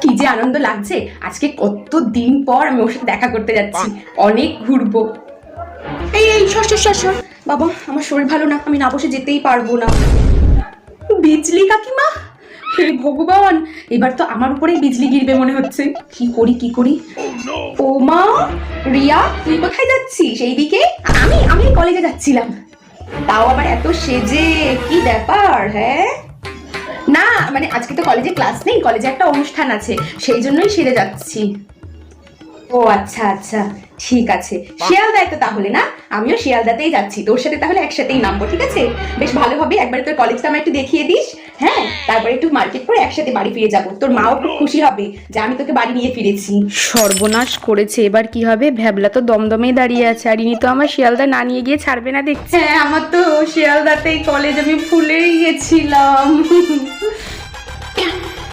কি যে আনন্দ লাগছে। আজকে কত দিন পর আমি ওর সাথে দেখা করতে যাচ্ছি। অনেক ঘুরবো। এই এই সর সর সর সর। বাবা আমার শরীর ভালো না আমি না বসে যেতেই পারব না। বিজলি কাকিমা হে ভগবান। এবার তো আমার উপরেই বিজলি গিরবে মনে হচ্ছে। কি করি কি করি? ও মা রিয়া তুই কোথায় যাচ্ছিস? এইদিকে? আমি আমি কলেজে যাচ্ছিলাম। তাও আবার এত সেজে কি ব্যাপার হ্যাঁ? না মানে আজকে তো কলেজে ক্লাস নেই কলেজে একটা অনুষ্ঠান আছে, সেই জন্যই সেরে যাচ্ছি। ও আচ্ছা আচ্ছা ঠিক আছে। শিয়ালদায় তো তাহলে না? আমিও শিয়ালদাতেই যাচ্ছি, তোর সাথে তাহলে একসাথেই নামবো, ঠিক আছে? বেশ ভালো হবে, একবারে তোর কলেজটা আমার একটু দেখিয়ে দিস। হ্যাঁ তারপরে একটু মার্কেট করে একসাথে বাড়ি ফিরে যাব। তোর মাও খুব খুশি হবে যে আমি তোকে বাড়ি নিয়ে ফিরেছি। সর্বনাশ করেছে এবার কি হবে? ভ্যাবলা তো দমদমেই দাঁড়িয়ে আছে আর ইনি তো আমার শিয়ালদা না নিয়ে গিয়ে ছাড়বে না দেখছি। হ্যাঁ আমার তো শিয়ালদাতেই কলেজ আমি ফুলেই গেছিলাম।